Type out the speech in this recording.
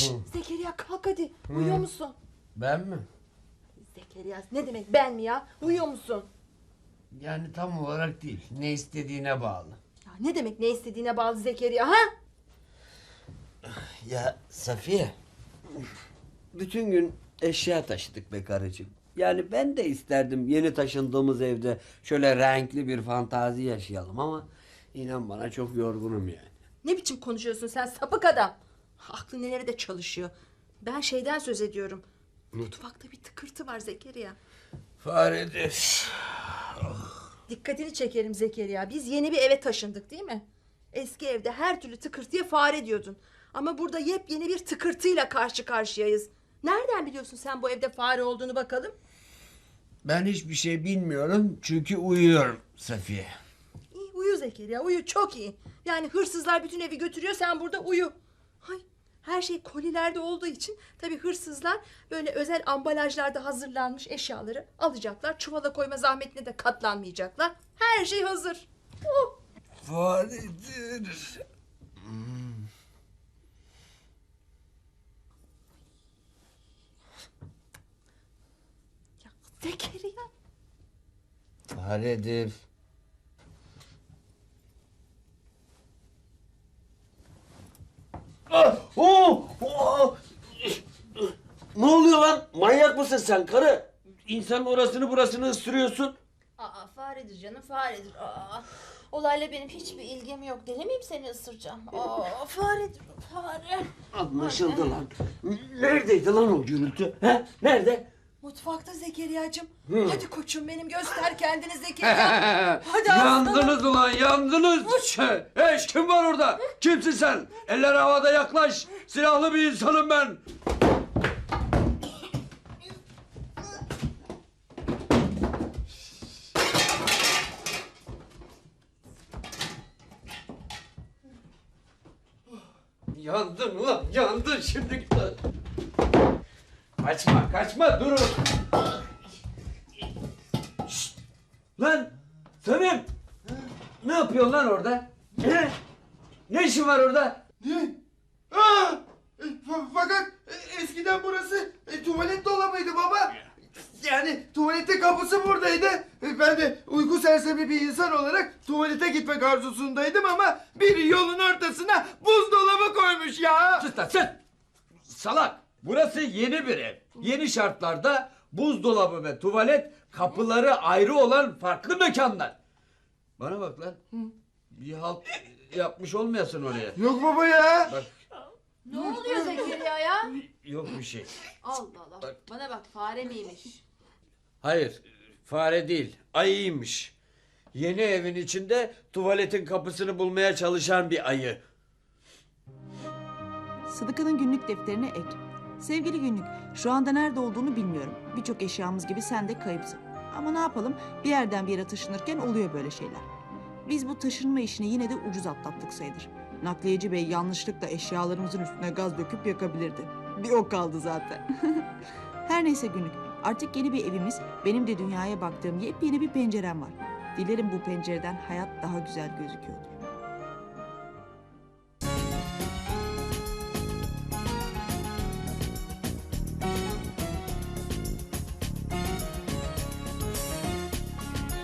Şşş, Zekeriya kalk hadi. Uyuyor musun? Ben mi? Zekeriya ne demek ben mi ya? Uyuyor musun? Yani tam olarak değil. Ne istediğine bağlı. Ya ne demek ne istediğine bağlı Zekeriya ha? Ya Safiye. Bütün gün eşya taşıdık be karıcığım. Yani ben de isterdim yeni taşındığımız evde şöyle renkli bir fantazi yaşayalım ama inan bana çok yorgunum yani. Ne biçim konuşuyorsun sen sapık adam? Aklı nelere çalışıyor. Ben şeyden söz ediyorum. Mutfakta bir tıkırtı var Zekeriya. Faredir. Dikkatini çekerim Zekeriya. Biz yeni bir eve taşındık değil mi? Eski evde her türlü tıkırtıya fare diyordun. Ama burada yepyeni bir tıkırtıyla karşı karşıyayız. Nereden biliyorsun sen bu evde fare olduğunu bakalım? Ben hiçbir şey bilmiyorum çünkü uyuyorum Safiye. İyi uyu Zekeriya uyu çok iyi. Yani hırsızlar bütün evi götürüyor sen burada uyu. Hay her şey kolilerde olduğu için tabii hırsızlar böyle özel ambalajlarda hazırlanmış eşyaları alacaklar. Çuvala koyma zahmetine de katlanmayacaklar. Her şey hazır. Oh. Faredir. Ya Zekeriya. Faredir. Ah! Oh! Oh! Ne oluyor lan? Manyak mısın sen karı? İnsanın orasını burasını ısırıyorsun. Aa faredir canım faredir. Aa, olayla benim hiçbir ilgim yok. Deli miyim seni ısıracağım? Aa faredir o, fare. Anlaşıldı lan. Neredeydi lan o gürültü? He? Nerede? Mutfakta Zekeriya'cığım. Hadi koçum benim göster kendini Zekeriya. Hadi aslanım. Yandınız ulan yandınız. Şey, Eş kim var orada? Kimsin sen? Eller havada yaklaş. Silahlı bir insanım ben. Yandın ulan yandın şimdi. Kaçma kaçma durun. Şşt! Lan Samim ne yapıyorsun lan orada? Ne? Ne işin var orada? Ne? Aa! E, fa- Fakat e, eskiden burası e, tuvalet dolabıydı baba. Yani tuvalette kapısı buradaydı. E, Ben de uyku sersemi bir insan olarak tuvalete gitmek arzusundaydım ama biri yolun ortasına buzdolabı koymuş ya. Sus lan sus! Salak! Burası yeni bir ev. Yeni şartlarda buzdolabı ve tuvalet kapıları ayrı olan farklı mekanlar. Bana bak lan. Bir halt yapmış olmayasın oraya. Yok baba ya. Bak Ne oluyor Zekeriya ya? yok bir şey. Allah Allah. Bana bak fare miymiş? Hayır fare değil ayıymış. Yeni evin içinde tuvaletin kapısını bulmaya çalışan bir ayı. Sıdıka'nın günlük defterine ek. Sevgili günlük, şu anda nerede olduğunu bilmiyorum. Birçok eşyamız gibi sen de kayıpsın. Ama ne yapalım, bir yerden bir yere taşınırken oluyor böyle şeyler. Biz bu taşınma işini yine de ucuz atlattık sayılır. Nakliyeci bey yanlışlıkla eşyalarımızın üstüne gaz döküp yakabilirdi. Bir o kaldı zaten. Her neyse günlük, artık yeni bir evimiz, benim de dünyaya baktığım yepyeni bir pencerem var. Dilerim bu pencereden hayat daha güzel gözüküyordur.